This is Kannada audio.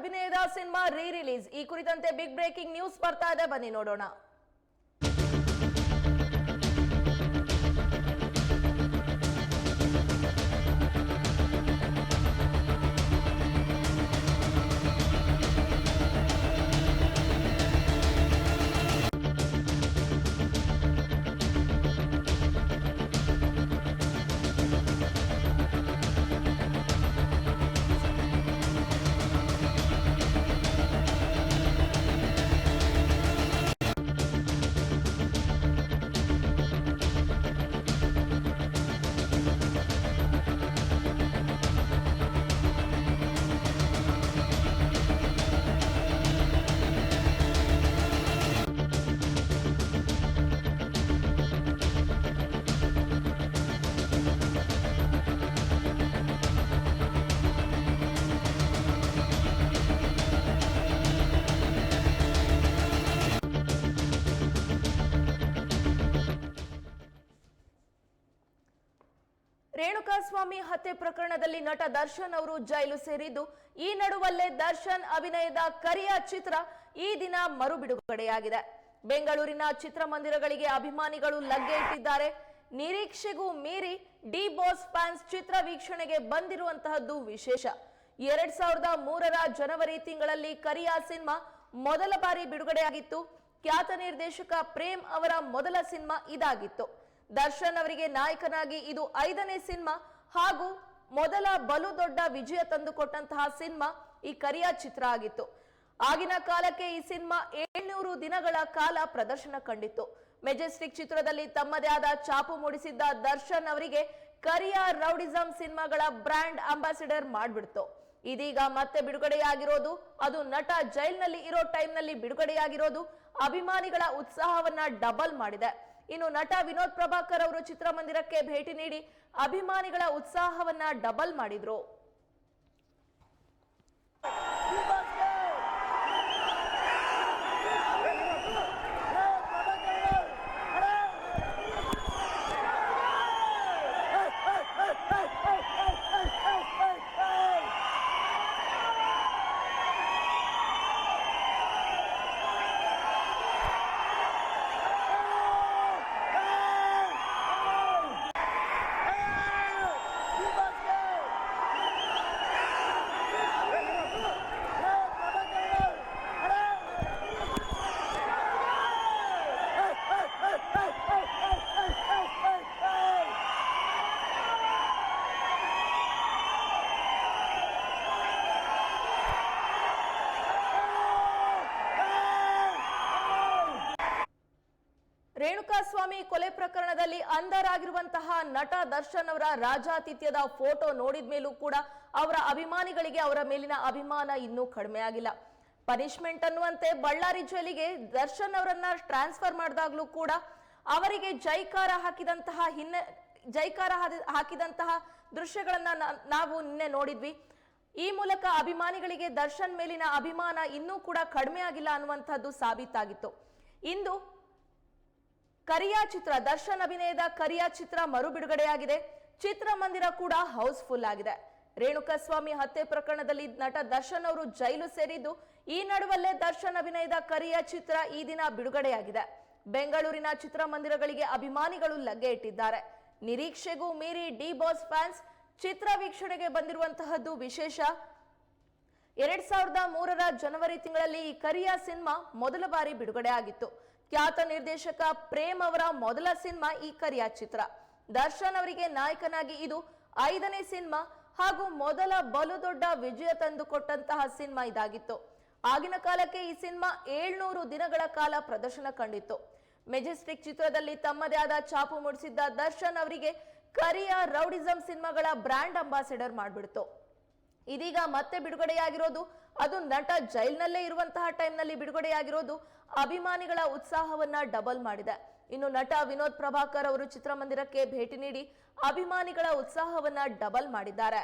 ಅಭಿನಯದ ಸಿನಿಮಾ ರೀ ರಿಲೀಸ್ ಈ ಕುರಿತಂತೆ ಬಿಗ್ ಬ್ರೇಕಿಂಗ್ ನ್ಯೂಸ್ ಬರ್ತಾ ಇದೆ. ಬನ್ನಿ ನೋಡೋಣ. ರೇಣುಕಾಸ್ವಾಮಿ ಹತ್ಯೆ ಪ್ರಕರಣದಲ್ಲಿ ನಟ ದರ್ಶನ್ ಅವರು ಜೈಲು ಸೇರಿದ್ದು, ಈ ನಡುವಲ್ಲೇ ದರ್ಶನ್ ಅಭಿನಯದ ಕರಿಯ ಚಿತ್ರ ಈ ದಿನ ಮರು ಬಿಡುಗಡೆಯಾಗಿದೆ ಬೆಂಗಳೂರಿನ ಚಿತ್ರಮಂದಿರಗಳಿಗೆ ಅಭಿಮಾನಿಗಳು ಲಗ್ಗೆ ಇಟ್ಟಿದ್ದಾರೆ. ನಿರೀಕ್ಷೆಗೂ ಮೀರಿ ಡಿ ಬಾಸ್ ಫ್ಯಾನ್ಸ್ ಚಿತ್ರ ವೀಕ್ಷಣೆಗೆ ಬಂದಿರುವಂತಹದ್ದು ವಿಶೇಷ. ಎರಡ್ ಸಾವಿರದ ಮೂರರ ಜನವರಿ ತಿಂಗಳಲ್ಲಿ ಕರಿಯಾ ಸಿನಿಮಾ ಮೊದಲ ಬಾರಿ ಬಿಡುಗಡೆಯಾಗಿತ್ತು. ಖ್ಯಾತ ನಿರ್ದೇಶಕ ಪ್ರೇಮ್ ಅವರ ಮೊದಲ ಸಿನಿಮಾ ಇದಾಗಿತ್ತು. ದರ್ಶನ್ ಅವರಿಗೆ ನಾಯಕನಾಗಿ ಇದು ಐದನೇ ಸಿನಿಮಾ ಹಾಗೂ ಮೊದಲ ಬಲು ದೊಡ್ಡ ವಿಜಯ ತಂದುಕೊಟ್ಟಂತಹ ಸಿನಿಮಾ ಈ ಕರಿಯ ಚಿತ್ರ ಆಗಿತ್ತು. ಆಗಿನ ಕಾಲಕ್ಕೆ ಈ ಸಿನಿಮಾ ಏಳ್ನೂರು ದಿನಗಳ ಕಾಲ ಪ್ರದರ್ಶನ ಕಂಡಿತ್ತು. ಮೆಜೆಸ್ಟಿಕ್ ಚಿತ್ರದಲ್ಲಿ ತಮ್ಮದೇ ಆದ ಚಾಪು ಮೂಡಿಸಿದ್ದ ದರ್ಶನ್ ಅವರಿಗೆ ಕರಿಯ ರೌಡಿಸಂ ಸಿನಿಮಾಗಳ ಬ್ರ್ಯಾಂಡ್ ಅಂಬಾಸಿಡರ್ ಮಾಡ್ಬಿಡ್ತು. ಇದೀಗ ಮತ್ತೆ ಬಿಡುಗಡೆಯಾಗಿರೋದು, ಅದು ನಟ ಜೈಲ್ನಲ್ಲಿ ಇರೋ ಟೈಮ್ನಲ್ಲಿ ಬಿಡುಗಡೆಯಾಗಿರೋದು ಅಭಿಮಾನಿಗಳ ಉತ್ಸಾಹವನ್ನ ಡಬಲ್ ಮಾಡಿದೆ. ಇನ್ನು ನಟ ವಿನೋದ್ ಪ್ರಭಾಕರ್ ಅವರು ಚಿತ್ರಮಂದಿರಕ್ಕೆ ಭೇಟಿ ನೀಡಿ ಅಭಿಮಾನಿಗಳ ಉತ್ಸಾಹವನ್ನ ಡಬಲ್ ಮಾಡಿದ್ರು. ರೇಣುಕಾಸ್ವಾಮಿ ಕೊಲೆ ಪ್ರಕರಣದಲ್ಲಿ ಅಂಧರಾಗಿರುವಂತಹ ನಟ ದರ್ಶನ್ ಅವರ ರಾಜಾತಿಥ್ಯದ ಫೋಟೋ ನೋಡಿದ ಮೇಲೂ ಕೂಡ ಅವರ ಅಭಿಮಾನಿಗಳಿಗೆ ಅವರ ಮೇಲಿನ ಅಭಿಮಾನ ಇನ್ನೂ ಕಡಿಮೆ ಆಗಿಲ್ಲ ಪನಿಷ್ಮೆಂಟ್ ಅನ್ನುವಂತೆ ಬಳ್ಳಾರಿ ಜೈಲಿಗೆ ದರ್ಶನ್ ಅವರನ್ನ ಟ್ರಾನ್ಸ್ಫರ್ ಮಾಡಿದಾಗ್ಲೂ ಕೂಡ ಅವರಿಗೆ ಜೈಕಾರ ಹಾಕಿದಂತಹ ಹಿನ್ನೆ, ಜೈಕಾರ ಹಾಕಿದಂತಹ ದೃಶ್ಯಗಳನ್ನ ನಾವು ನಿನ್ನೆ ನೋಡಿದ್ವಿ. ಈ ಮೂಲಕ ಅಭಿಮಾನಿಗಳಿಗೆ ದರ್ಶನ್ ಮೇಲಿನ ಅಭಿಮಾನ ಇನ್ನೂ ಕೂಡ ಕಡಿಮೆ ಆಗಿಲ್ಲ ಅನ್ನುವಂಥದ್ದು ಸಾಬೀತಾಗಿತ್ತು. ಇಂದು ಕರಿಯಾ ಚಿತ್ರ, ದರ್ಶನ್ ಅಭಿನಯದ ಕರಿಯಾ ಚಿತ್ರ ಮರು ಬಿಡುಗಡೆಯಾಗಿದೆ. ಚಿತ್ರಮಂದಿರ ಕೂಡ ಹೌಸ್ಫುಲ್ ಆಗಿದೆ. ರೇಣುಕಸ್ವಾಮಿ ಹತ್ಯೆ ಪ್ರಕರಣದಲ್ಲಿ ನಟ ದರ್ಶನ್ ಅವರು ಜೈಲು ಸೇರಿದ್ದು, ಈ ನಡುವಲ್ಲೇ ದರ್ಶನ್ ಅಭಿನಯದ ಕರಿಯಾ ಚಿತ್ರ ಈ ದಿನ ಬಿಡುಗಡೆಯಾಗಿದೆ. ಬೆಂಗಳೂರಿನ ಚಿತ್ರಮಂದಿರಗಳಿಗೆ ಅಭಿಮಾನಿಗಳು ಲಗ್ಗೆ ಇಟ್ಟಿದ್ದಾರೆ. ನಿರೀಕ್ಷೆಗೂ ಮೀರಿ ಡಿ ಬಾಸ್ ಫ್ಯಾನ್ಸ್ ಚಿತ್ರ ವೀಕ್ಷಣೆಗೆ ಬಂದಿರುವಂತಹದ್ದು ವಿಶೇಷ. ಎರಡ್ ಸಾವಿರದ ಮೂರರ ಜನವರಿ ತಿಂಗಳಲ್ಲಿ ಈ ಕರಿಯಾ ಸಿನಿಮಾ ಮೊದಲ ಬಾರಿ ಬಿಡುಗಡೆ ಆಗಿತ್ತು ಖ್ಯಾತ ನಿರ್ದೇಶಕ ಪ್ರೇಮ್ ಅವರ ಮೊದಲ ಸಿನಿಮಾ ಈ ಕರಿಯಾ ಚಿತ್ರ. ದರ್ಶನ್ ಅವರಿಗೆ ನಾಯಕನಾಗಿ ಇದು ಐದನೇ ಸಿನಿಮಾ ಹಾಗೂ ಮೊದಲ ಬಲು ದೊಡ್ಡ ವಿಜಯ ತಂದುಕೊಟ್ಟಂತಹ ಸಿನಿಮಾ ಇದಾಗಿತ್ತು. ಆಗಿನ ಕಾಲಕ್ಕೆ ಈ ಸಿನಿಮಾ ಏಳ್ನೂರು ದಿನಗಳ ಕಾಲ ಪ್ರದರ್ಶನ ಕಂಡಿತ್ತು. ಮೆಜೆಸ್ಟಿಕ್ ಚಿತ್ರದಲ್ಲಿ ತಮ್ಮದೇ ಆದ ಛಾಪು ಮೂಡಿಸಿದ್ದ ದರ್ಶನ್ ಅವರಿಗೆ ಕರಿಯಾ ರೌಡಿಸಂ ಸಿನಿಮಾಗಳ ಬ್ರ್ಯಾಂಡ್ ಅಂಬಾಸಿಡರ್ ಮಾಡ್ಬಿಡ್ತು. ಇದೀಗ ಮತ್ತೆ ಬಿಡುಗಡೆಯಾಗಿರೋದು ಅದು ನಟ ಜೈಲ್ನಲ್ಲೇ ಇರುವಂತಹ ಟೈಮ್ನಲ್ಲಿ ಬಿಡುಗಡೆಯಾಗಿರೋದು ಅಭಿಮಾನಿಗಳ ಉತ್ಸಾಹವನ್ನ ಡಬಲ್ ಮಾಡಿದೆ. ಇನ್ನು ನಟ ವಿನೋದ್ ಪ್ರಭಾಕರ್ ಅವರು ಚಿತ್ರಮಂದಿರಕ್ಕೆ ಭೇಟಿ ನೀಡಿ ಅಭಿಮಾನಿಗಳ ಉತ್ಸಾಹವನ್ನ ಡಬಲ್ ಮಾಡಿದ್ದಾರೆ.